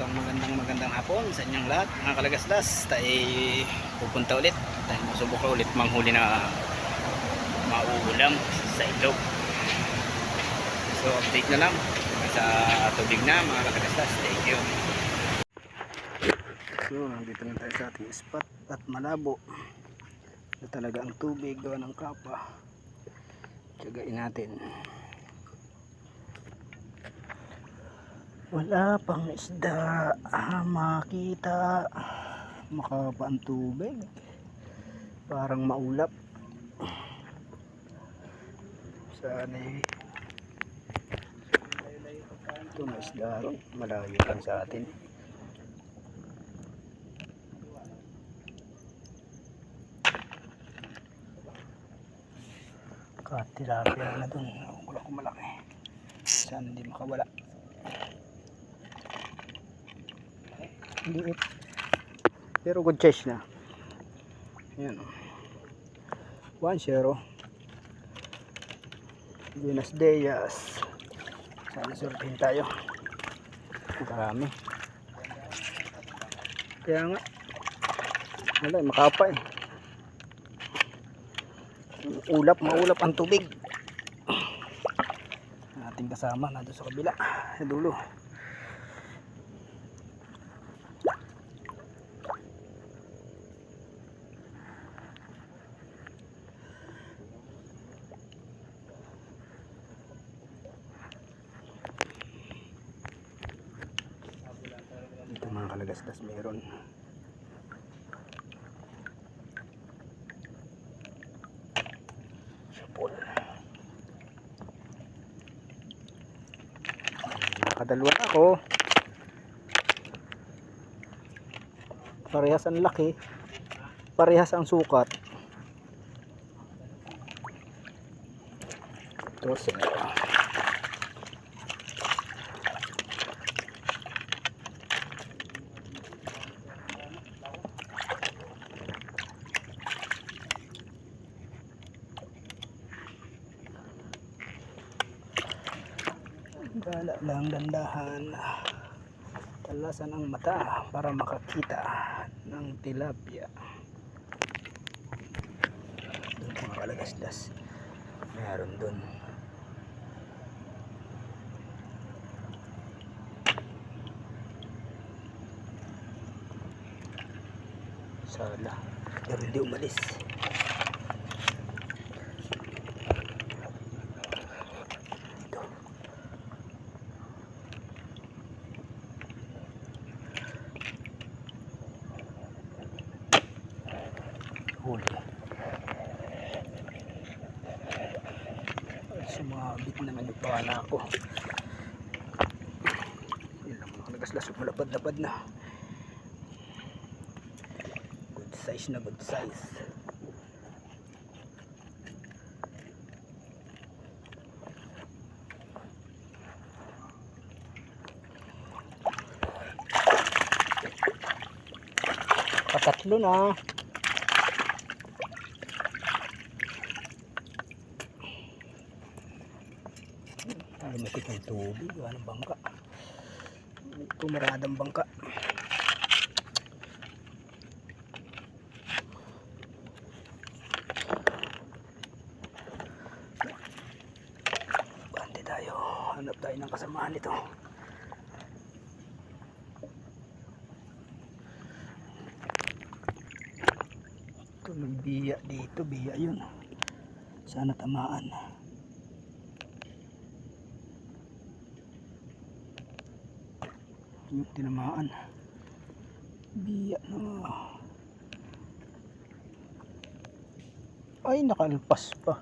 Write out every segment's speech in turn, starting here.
Isang magandang magandang hapon sa inyong lahat mga kalagaslas. Tayo pupunta ulit. Tayo masubok ulit manghuli na mauulam sa ilog. So update na lang sa tubig na mga kalagaslas. Thank you. So nandito na tayo sa ating spot at malabo. Na talaga ang tubig gawa ng kapa. Tiyagain natin. Wala pang isda. Ah, makita. Makapa ang tubig. Parang maulap. Sana eh. Ito na isda ron malayo lang sa atin. Katilapia na dun. Wala ko malaki. Sana hindi makawala liit pero good size na. Yan o 1-0 Buenos Dias. Sana surfing tayo. Marami. Kaya nga wala makapa eh. Ulap maulap ang tubig. Ating kasama nandun sa kabila sa dulo dito kalagastas meron. Sipol. nakadalwa na ako. Parehas ang laki. Parehas ang sukat. Ito sila lang dandahan. Talasan ang mata para makakita ng tilapia. Doon mga kalagasdas. Meron doon. Sala. Pero hindi umalis. Huli. Sumabit naman yung bala ko yun lang mga nagaslas malapad-lapad na. Good size na good size. Patatlo na lumikot ng tubig wala ng bangka. Tumaradang bangka. Bante tayo. Hanap tayo ng kasamahan nito. Ito may biya dito. Biya yun. Sana tamaan yung tinamaan. Biya na. Ay nakalpas pa.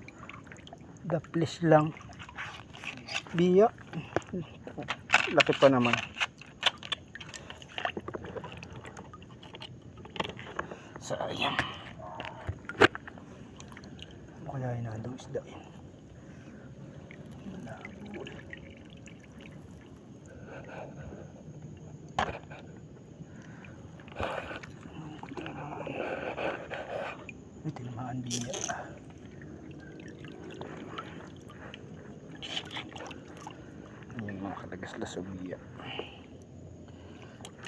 Daplis lang. Biya. Laki pa naman. Sayang. Ano kaya yung nandong May tinamaan biya. Ayan mga kalagaslas o biya.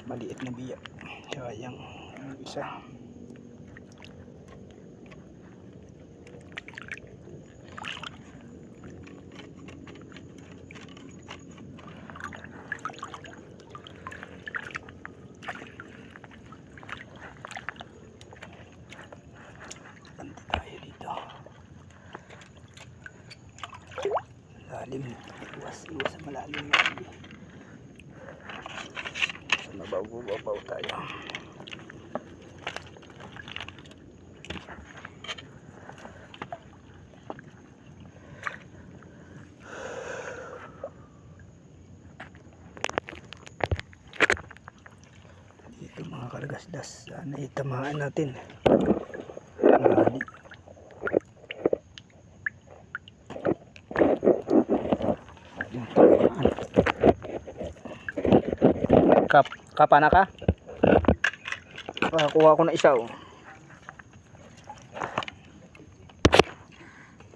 Maliit na biya. Sayang. Isa. Banda tayo dito. Lalim. Iwas, iwas sa malalim na huli. Sa mababaw-babaw tayo. Dito mga kalagasdas. Sana itamaan natin. Lali. Yung tamaan. Kap, kapa na ka? Kuha ko na isa oh.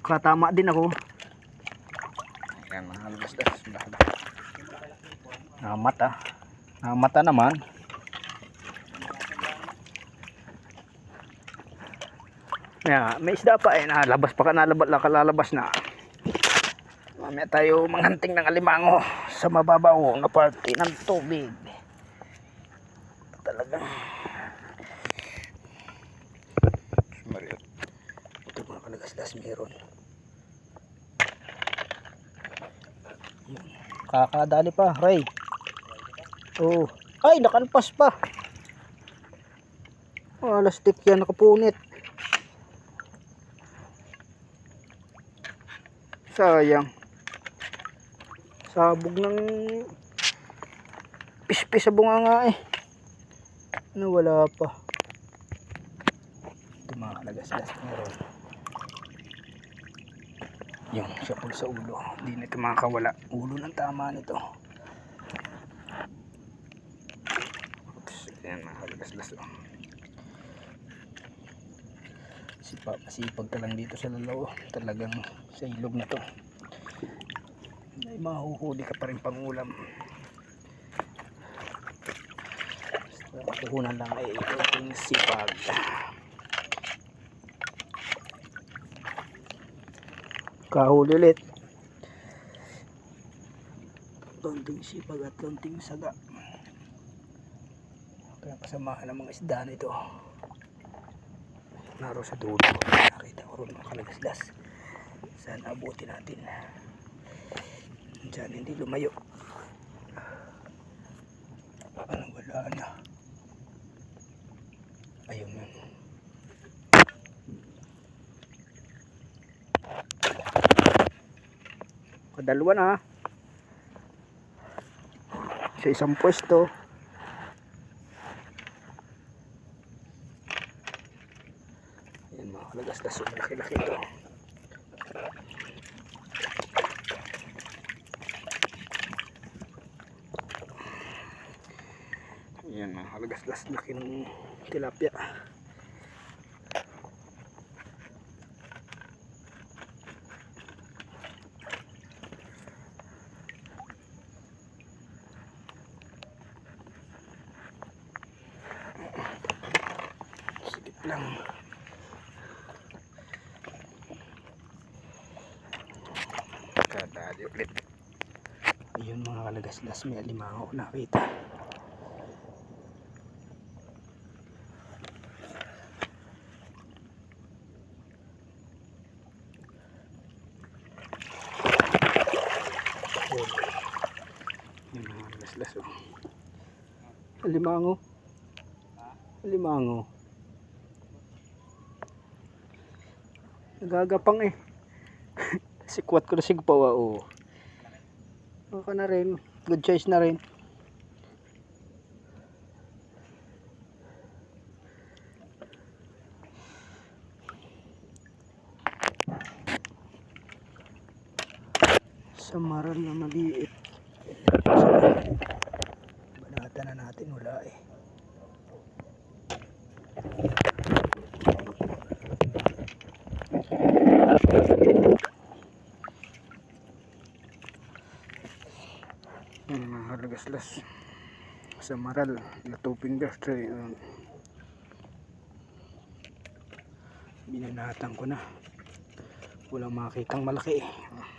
Katama din ako. Ayan mga kalagasdas. Namata. Namata naman. Yeah, may isda pa eh, nalabas pa ka, nalabas, nakalalabas na. Mamaya tayo manghanting ng alimango sa mababaw na parte ng tubig. Talagang Mariot. Ito mga kalagasdas meron. Kakadali pa, Ray. Oh. Ay, nakalpas pa. Oh, lastik yan, nakapunit. Sayang. Sabog ng pispis sa bunga nga eh. Ano wala pa. Ito mga kalagasgas meron. Yung sapul sa ulo. Hindi na ito makakawala. Ulo ng tama nito. Oops. Ayan mga kalagasgas. Oh. Sipa, masipag ka lang dito sa lalaw. Talagang sa ilog na to. May mahuhuli ka pa rin pangulam. Basta puhunan lang ay ating sipag. Kahuli ulit. Konting sipag at konting saga. Kaya kasamahan ng mga isda nito. Naro sa dulo. Nakita ko rin mga kalagasdas. Sana abutin natin. Diyan hindi lumayo. Parang wala na. Ayun yun. Kadalwa na. Sa isang pwesto. Ayan mga kalagasdas. Malaki-laki ito. Ayan mga kalagasdas. Laki ng tilapia. Silip lang. Kadali ulit. Ayun mga kalagasdas. May alimango nakita. Yun. Yung mga laslas oh. Alimango. Alimango. Nagagapang eh. Sikwat ko na sigpawa oh. Okay na rin. Good choice na rin. Samaran na maliit. Banata na natin wala eh. Yan mga halagaslas. sa maral na two fingers tray um, binanatan ko na walang makitang malaki lakas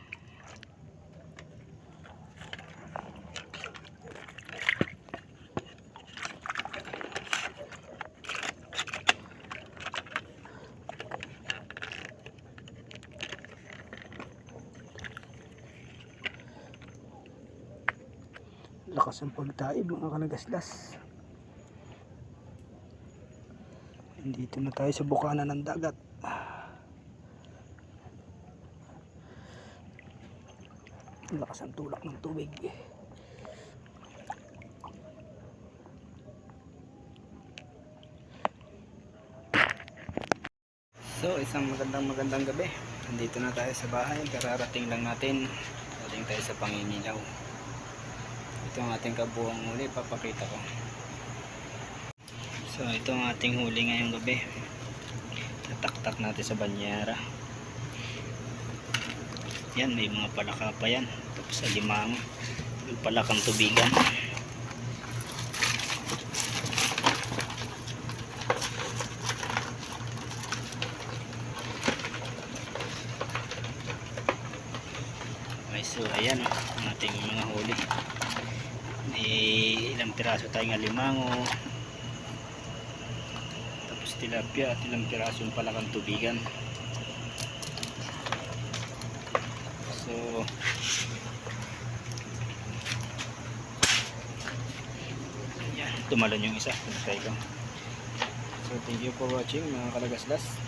ng pagtaib mga kanagaslas dito na tayo sa bukana ng dagat lakas ang tulak ng tubig So, isang magandang magandang gabi. Nandito na tayo sa bahay. Kararating lang natin. Dating tayo sa Panginilaw. Ito ang ating kabuang huli. Papakita ko. So, ito ang ating huli ngayong gabi. Nataktak natin sa banyera. Yan, may mga palaka pa yan. Tapos sa limang. Yung palakang tubigan. Okay, so ayan oh, ang ating mga huli. May ilang piraso tayong alimango. Tapos tilapia at ilang piraso yung palakang tubigan. So Yan, tumalon yung isa. So thank you for watching mga kalagaslas.